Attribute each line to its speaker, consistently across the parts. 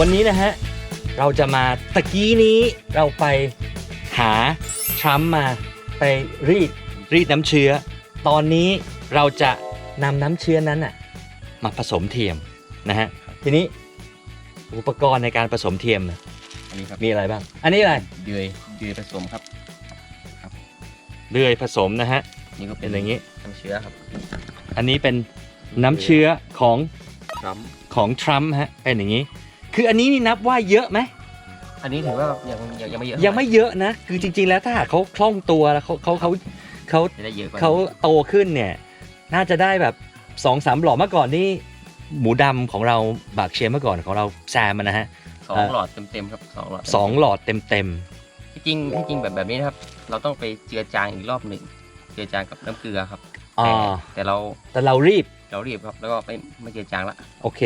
Speaker 1: วันนี้นะฮะ เราจะมาตะกี้นี้เราไปหาทรัมป์มาไปรีดรีดน้ำเชื้อ ตอนนี้เราจะนำน้ำเชื้อนั้นอะมาผสมเทียมนะฮะ ทีนี้อุปกรณ์ในการผสมเทียมน่ะ
Speaker 2: อันนี้ครับ
Speaker 1: มีอะไรบ้าง อันนี้อะไร
Speaker 2: เดือยเดือยผสมครับ
Speaker 1: เลื่อยผสมนะฮะ
Speaker 2: นี่ก็เป็
Speaker 1: เป็นนอย่างนี้
Speaker 2: น้ำเชื้อครับ
Speaker 1: อันนี้เป็นน้ำเชื้อของ
Speaker 2: ทรัม
Speaker 1: ของทรัมป์ฮะเป็นอย่างนี้ คืออันนี้นี่นับว่าเยอะไหม
Speaker 2: อันนี้ถือว่ายังยังยังไม่เยอะ
Speaker 1: ยังไม่เยอะนะ คือจริง ๆ แล้วถ้าหากเขาคล่องตัวแล้วเขาเขาเขาเขา
Speaker 2: จะได้เยอะกว่า
Speaker 1: เขาโตขึ้นเนี่ย น่าจะได้แบบสองสามหลอดเมื่อก่อนนี่หมูดำของเราบากเชียร์เมื่อก่อนของเราแซมอะนะฮะ
Speaker 2: สองหลอดเต็มๆครับสองหลอด
Speaker 1: สองหลอดเต็ม
Speaker 2: ที่จริงที่จริงแบบแบบนี้นะครับ เราต้องไปเจือจางอีกรอบหนึ่งเจือจางกับน้ำเกลือครับ
Speaker 1: ๆอ่า
Speaker 2: แต่แต่เรา
Speaker 1: แต่เรารีบ
Speaker 2: เรารีบครับแล้วก็ไม่ไม่เจือจางละ
Speaker 1: โอเค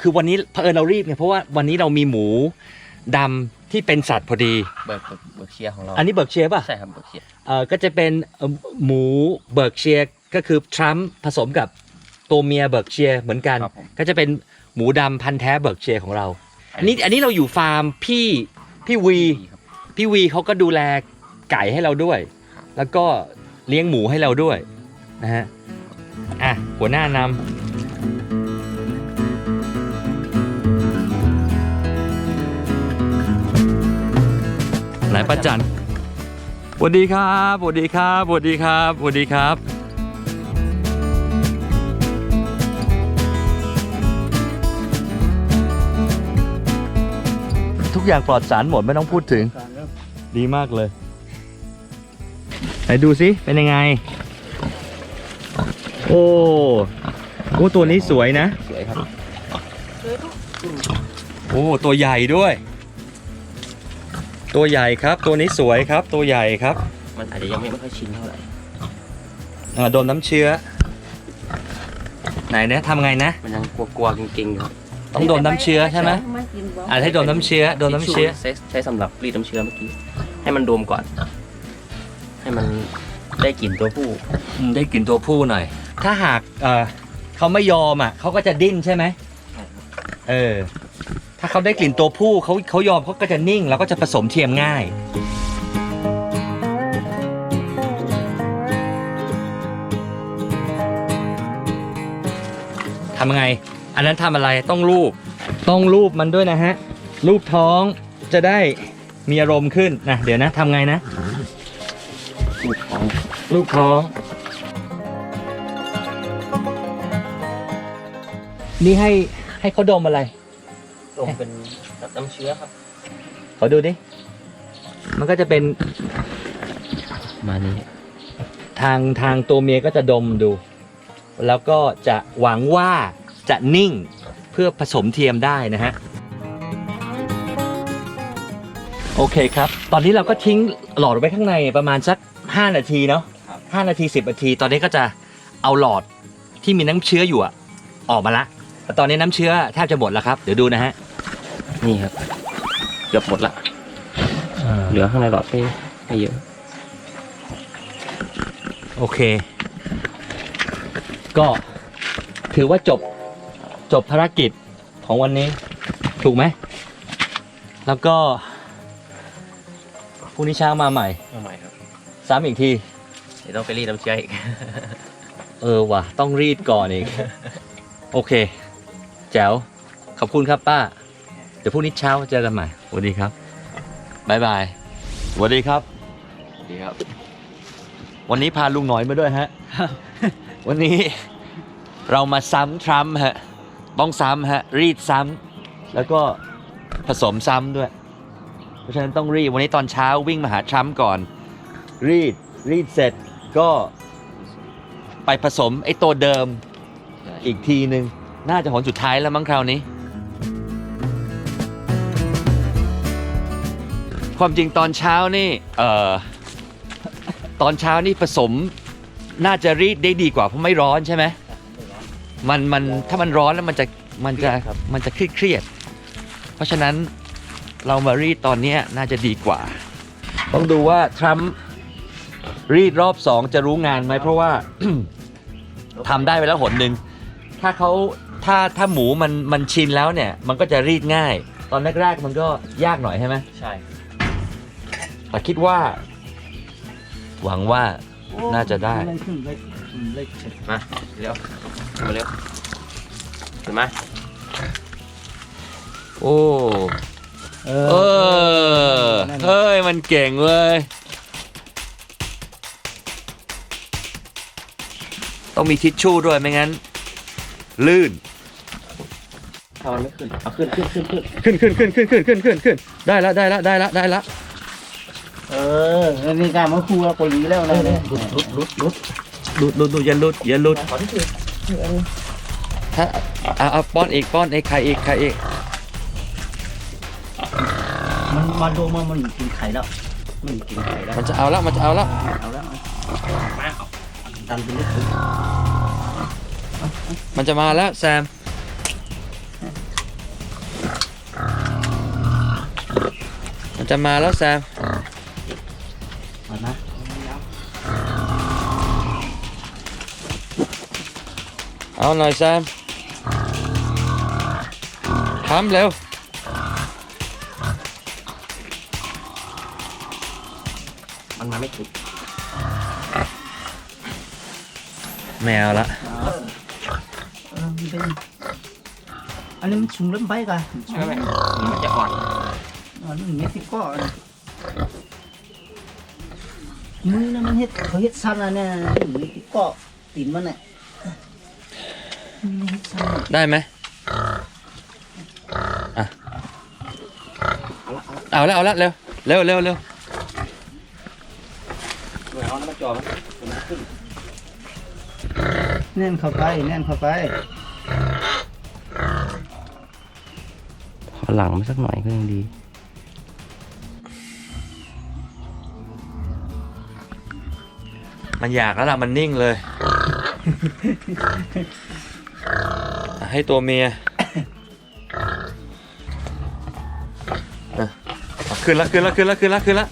Speaker 1: คือวันนี้เผอิญเรารีบไงเพราะว่าวันนี้เรามีหมูดำที่เป็นสัตว์พอดี
Speaker 2: เบิร์กเบิร์กเบิร์กเชียร์ของเรา
Speaker 1: อันนี้เบิร์กเชียร์ป่ะ
Speaker 2: ใช่ครับเบิร์กเชียร์
Speaker 1: เอ่อก็จะเป็นเอ่อหมูเบิร์กเชียร์ก็คือทรัมป์ผสมกับตัวเมียเบิร์กเชียร์เหมือนกัน
Speaker 2: ครับผม
Speaker 1: ก็จะเป็นหมูดำพันธุ์แท้เบิร์กเชียร์ของเรา อันนี้อันนี้เราอยู่ฟาร์มพี่พี่วี
Speaker 2: ดีครับ
Speaker 1: พี่วีเขาก็ดูแลไก่ให้เราด้วย
Speaker 2: ครับ
Speaker 1: แล้วก็เลี้ยงหมูให้เราด้วยนะฮะ อะ หัวหน้านำ ป้าจันสวัสดีครับสวัสดีครับสวัสดีครับสวัสดีครับ ทุกอย่างปลอดสารหมดไม่ต้องพูดถึง ดีมากเลย ไหนดูสิเป็นยังไง โอ้โอ้ตัวนี้สวยนะ
Speaker 2: สวยครับ
Speaker 1: โอ้ตัวใหญ่ด้วย ตัวใหญ่ครับ ตัวนี้สวยครับ ตัวใหญ่ครับ
Speaker 2: มันอาจจะยังไม่ค่อยชินเท่าไหร่
Speaker 1: อ่าโดนน้ำเชื้อ ไหนเนี่ยทำไงนะ
Speaker 2: มันยังกลัวๆเก่งๆอยู่ครับ
Speaker 1: ต้องโดนน้ำเชื้อใช่ไหมอ่าให้โดนน้ำเชื้อ โดนน้ำเชื้อ
Speaker 2: ใช้ใช้สำหรับรีดน้ำเชื้อเมื่อกี้ ให้มันดมก่อน ให้มันได้กลิ่นตัวผู้
Speaker 1: อืมได้กลิ่นตัวผู้หน่อย ถ้าหากเออเขาไม่ยอมอะเขาก็จะดิ้นใช่ไหมเออถ้า เขาได้กลิ่นตัวผู้เขาเขายอมเขาก็จะนิ่ง แล้วก็จะผสมเทียมง่าย ทำยังไง อันนั้นทำอะไรต้องรูป ต้องรูปมันด้วยนะฮะ รูปท้องจะได้มีอารมณ์ขึ้นนะเดี๋ยวนะทำไงนะ รูปท้อง นี่ให้ให้เขาดมอะไร
Speaker 2: ดมเป็นน้ำเชื้อครับ
Speaker 1: ขอดูดิ มันก็จะเป็น
Speaker 2: มานี้
Speaker 1: ทางทางตัวเมียก็จะดมดู แล้วก็จะหวังว่าจะนิ่งเพื่อผสมเทียมได้นะฮะ โอเคครับ ตอนนี้เราก็ทิ้งหลอดไว้ข้างในประมาณสัก 5 นาทีเนาะ
Speaker 2: ครับ
Speaker 1: 5นาที 10 นาที ตอนนี้ก็จะเอาหลอดที่มีน้ำเชื้ออยู่อะออกมาละแต่ตอนนี้น้ำเชื้อแทบจะหมดแล้วครับ เดี๋ยวดูนะฮะ
Speaker 2: นี่ครับ เกือบหมดละเหลือข้างในหลอดไม่ไม่เยอะ
Speaker 1: โอเค ก็ถือว่าจบจบภารกิจของวันนี้ ถูกไหม แล้วก็พรุ่งนี้เช้ามาใหม่
Speaker 2: เอาใหม่ครับ
Speaker 1: ซ้ำอีกที
Speaker 2: เดี๋ยวต้องไปรีดน้ำเชื้ออีก
Speaker 1: เออว่ะ ต้องรีดก่อนอีก โอเค แจ๋ว ขอบคุณครับป้า เดี๋ยวพรุ่งนี้เช้าเจอกันใหม่สวัสดีครับบายบายสวัสดีครับ
Speaker 2: ดีครับ
Speaker 1: วันนี้พาลุงหน่อยมาด้วยฮะวันนี้เรามาซ้ำทรัมป์ฮะต้องซ้ำฮะรีดซ้ำแล้วก็ผสมซ้ำด้วย เพราะฉะนั้นต้องรีดวันนี้ตอนเช้าวิ่งมาหาทรัมป์ก่อน รีดรีดเสร็จก็ไปผสมไอ้ตัวเดิมอีกทีหนึ่งน่าจะหนสุดท้ายแล้วมั้งคราวนี้ ความจริงตอนเช้านี่เอ่อตอนเช้านี่ผสมน่าจะรีดได้ดีกว่าเพราะไม่ร้อนใช่ไหมมันมันถ้ามันร้อนแล้วมันจะมันจะ
Speaker 2: เครียดครับ
Speaker 1: มันจะเครียดเครียดๆเพราะฉะนั้นเรามารีดตอนเนี้ยน่าจะดีกว่า ต้องดูว่าทรัมป์รีดรอบสองจะรู้งานไหมเพราะว่าทำได้ไปแล้วหนหนึ่งถ้าเขาถ้าถ้าหมูมันมันชินแล้วเนี่ย มันก็จะรีดง่าย ตอนแรกๆมันก็ยากหน่อยใช่ไหม
Speaker 2: ใช่
Speaker 1: แต่คิดว่า หวังว่าน่าจะได้
Speaker 3: เล็กขึ้นเล็กอืมเล็กเฉย
Speaker 2: มาเร็วมาเร็วเห็นไหม
Speaker 1: โอ้
Speaker 3: เอ
Speaker 1: เออเฮ้ยมันเก่งเว้ยต้องมีทิชชู่ด้วยไม่งั้น ลื่น
Speaker 2: ถ้ามันไม่ขึ้นเอาขึ้นขึ้นขึ้นขึ้น
Speaker 1: ขึ้นขึ้นขึ้นขึ้นขึ้นขึ้นขึ้นได้ละได้ละได้ละได้ละ
Speaker 3: เออแล้วนี่การมาคู่กับเกาหลีแล้วนะเนี่ย
Speaker 2: ลุดลุดลุดลุด
Speaker 1: ลุดลุดลุดอย่าลุดอย่าลุด
Speaker 2: ขอที่คือ
Speaker 1: ถ้าเอาเอาป้อนอีกป้อนอีกใครอีกใครอีก
Speaker 3: มันมาดูมันมันกินไข่แล้ว มันกินไข่แล้ว
Speaker 1: มันจะเอาละมันจะเอาละ
Speaker 3: เอาแล้ว
Speaker 2: มาเอา
Speaker 3: ดันไปลึก
Speaker 1: มันจะมาแล้วแซมมันจะมาแล้วแซม เอาหน่อยแซมทำเร็ว
Speaker 2: มันมาไม่ถึง
Speaker 1: แมวละ
Speaker 3: เออมันเป็นอันนี้มันชุ่มเล่มไปกัน
Speaker 2: ใช่ไหมมันจะอ่อน
Speaker 3: อันนี้เม็ดที่ก้อนะมือนะมันเฮ็ดเขาเฮ็ดสั้นอะเนี่ยมือที่ก้อตีนมันเนี่ยมันเฮ็ดสั้นอะ
Speaker 1: ได้ไหมอะเอาละเอาละเร็วเร็วเร็วเร็ว
Speaker 2: หน่วยเอาน้ำมาจ่อมันมันขึ้น
Speaker 3: แน่นเข้าไปแน่นเข้าไป
Speaker 2: ขอหลังมันสักหน่อยก็ยังดี
Speaker 1: มันอยากแล้วล่ะ มันนิ่งเลยอะ ให้ตัวเมียอะอะขึ้นละขึ้นละขึ้นละขึ้นละขึ้นละ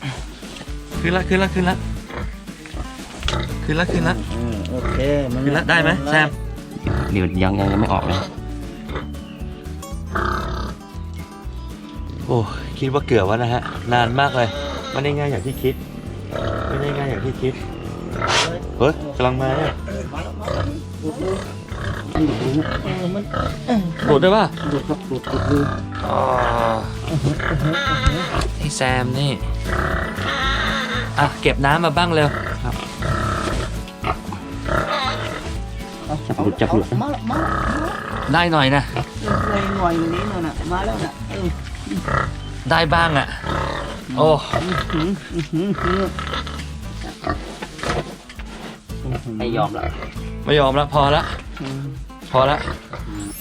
Speaker 1: ขึ้นละขึ้นละขึ้นละขึ้นละขึ้นละ
Speaker 3: เออโอเคมัน
Speaker 1: ขึ้นละได้ไหมแซม
Speaker 2: เดี๋ยวยังยังยังไม่ออกเลย
Speaker 1: โอ้คิดว่าเกือบแล้วนะฮะ นานมากเลยไม่ได้ง่ายอย่างที่คิดไม่ได้ง่ายอย่างที่คิดเฮ้ยกำลังมาเนี่ย
Speaker 3: เออมัน
Speaker 1: โดดได้ป่ะ
Speaker 3: ดูดครับดูดดูดดูด
Speaker 1: อ๋อไอ้แซมนี่ อะ เก็บน้ำมาบ้างเร็ว
Speaker 3: เอา
Speaker 2: จับหลุดจับหลุด
Speaker 3: มาแล้วมาแล้ว
Speaker 1: ได้หน่อยนะ
Speaker 3: เลยหน่อยนี้นู่นน่ะมาแล้วน่ะเออ
Speaker 1: ได้บ้างอะ โอ้
Speaker 3: อื้อหืออื้อหืออื้อหือ
Speaker 2: ไม่ยอมละ
Speaker 1: ไม่ยอมละพอละ
Speaker 3: อืม
Speaker 1: พอละ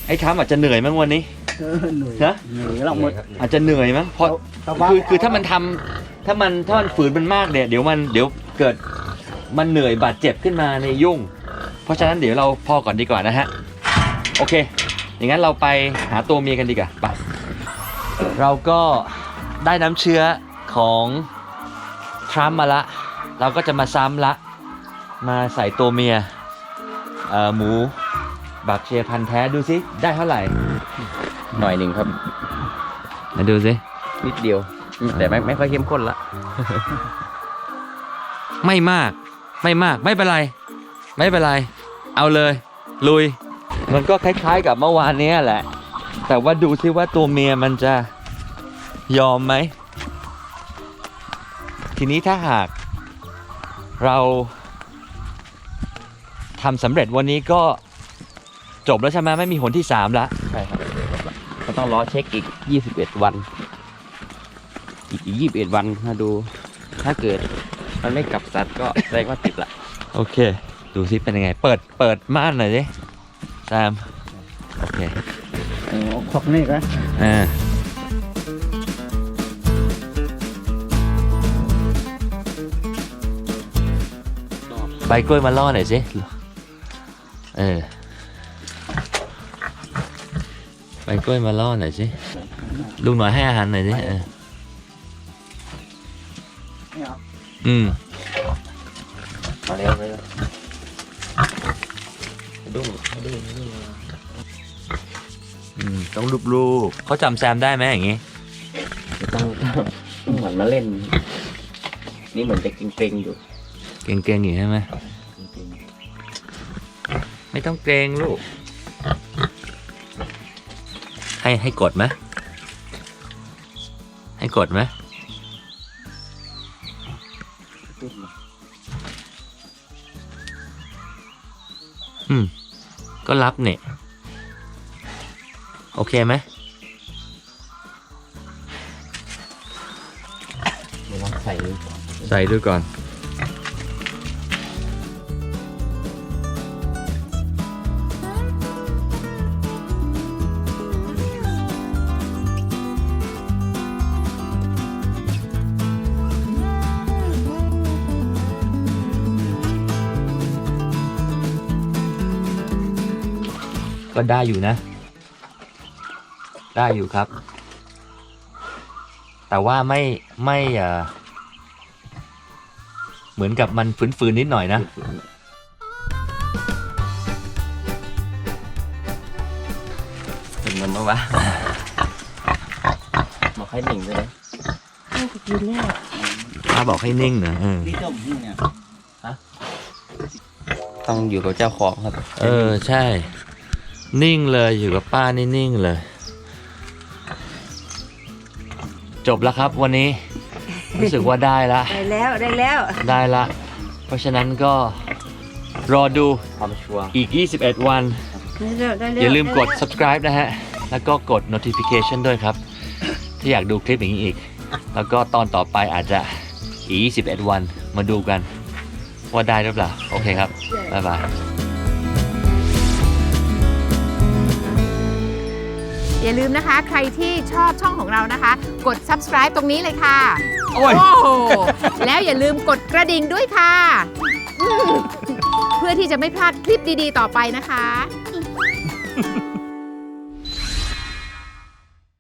Speaker 1: ไอ้ทำอาจจะเหนื่อยมั้งวันนี้
Speaker 3: เออเหนื่อย
Speaker 1: ฮะ
Speaker 3: เหนื่อยแล้วหมด
Speaker 1: อาจจะเหนื่อยมั้งเพราะ
Speaker 3: ตะวัน
Speaker 1: คือคือถ้ามันทำถ้ามันถ้ามันฝืนมันมากเนี่ยเดี๋ยวมันเดี๋ยวเกิดมันเหนื่อยบาดเจ็บขึ้นมาในยยุ่ง เพราะฉะนั้นเดี๋ยวเราพอก่อนดีกว่านะฮะโอเค อย่างนั้นเราไปหาตัวเมียกันดีกว่าไปเราก็ได้น้ำเชื้อของทรัมป์มาละ เราก็จะมาซ้ำละ มาใส่ตัวเมียเอ่อหมู บักเชียร์พันธุ์แท้ดูสิได้เท่าไหร่
Speaker 2: หน่อยหนึ่งครับ
Speaker 1: มาดูสิ
Speaker 2: นิดเดียว แต่ไม่ไม่ค่อยเข้มข้นละ
Speaker 1: ไม่มาก ไม่มากไม่เป็นไร ไม่เป็นไร เอาเลย ลุย มันก็คล้ายๆกับเมื่อวานเนี้ยแหละ แต่ว่าดูซิว่าตัวเมียมันจะยอมไหม ทีนี้ถ้าหากเราทำสำเร็จวันนี้ก็ จบแล้วใช่ไหมไม่มีหนที่สามละ
Speaker 2: ใช่ครับก็ต้องรอเช็คอีก 21 วัน อีก21 วันมาดู ถ้าเกิดมันไม่กลับสัตว์ก็แสดงว่าติดละ
Speaker 1: โอเค ดูซิเป็นยังไง เปิดเปิดม่านหน่อยสิแซมโอเค
Speaker 3: เออเอาควักนี่กัน
Speaker 1: อ่าใบกล้วยมาล่อหน่อยสิ เออ ใบกล้วยมาล่อหน่อยสิลุงหน่อยให้อาหารหน่อยสิเออ
Speaker 3: ไม่เอา
Speaker 1: อืม
Speaker 2: มาเร็วเลยดุ้งดุ้งดุ้ง
Speaker 1: ต้องรูปๆเขาจำแซมได้ไหมอย่างงี้
Speaker 2: จะต้องต้องเหมือนมาเล่น นี่เหมือนจะเกรงๆอยู่
Speaker 1: เก่งๆอยู่ใช่ไหม
Speaker 2: เกรง
Speaker 1: ไม่ต้องเกรงลูก ให้ให้กดไหมให้กดไหม
Speaker 2: ๆขึ้นมา
Speaker 1: อืม ก็รับเนี่ย โอเคไหม
Speaker 2: เดี๋ยวลองใส่ดู
Speaker 1: ใส่ดูก่อน ก็ได้อยู่นะ ได้อยู่ครับ แต่ว่าไม่ไม่เอ่อเหมือนกับมันฝืนๆนิดหน่อยนะ
Speaker 2: เห็นมันปะวะมาให้หนึ่งด้วยนะ
Speaker 1: ป้าบอกให้นิ่งนะเออ
Speaker 3: พี่ต้มนี่เนี่ย
Speaker 2: ต้องอยู่กับเจ้าของครับ
Speaker 1: เออใช่ นิ่งเลยอยู่กับป้านี่นิ่งเลย จบแล้วครับวันนี้ รู้สึกว่าได้ละ
Speaker 4: ได้แล้วได้แล้ว
Speaker 1: ได้ละ เพราะฉะนั้นก็รอดู
Speaker 2: ความชัวร์
Speaker 1: อีก 21 วัน
Speaker 4: ได้แล้วได้แล้ว
Speaker 1: อย่าลืมกด
Speaker 4: ไแล้ว
Speaker 1: subscribe นะฮะ แล้วก็กด notification ด้วยครับ ถ้าอยากดูคลิปอย่างนี้อีก แล้วก็ตอนต่อไปอาจจะอีก21 วันมาดูกัน ว่าได้หรือเปล่า โอเคครับ บ๊ายบาย
Speaker 4: อย่าลืมนะคะ ใครที่ชอบช่องของเรานะคะ กด subscribe ตรงนี้เลยค่ะ
Speaker 1: โอ้ย
Speaker 4: โหแล้วอย่าลืมกดกระดิ่งด้วยค่ะอืมเพื่อที่จะไม่พลาดคลิปดีๆ ต่อไปนะคะ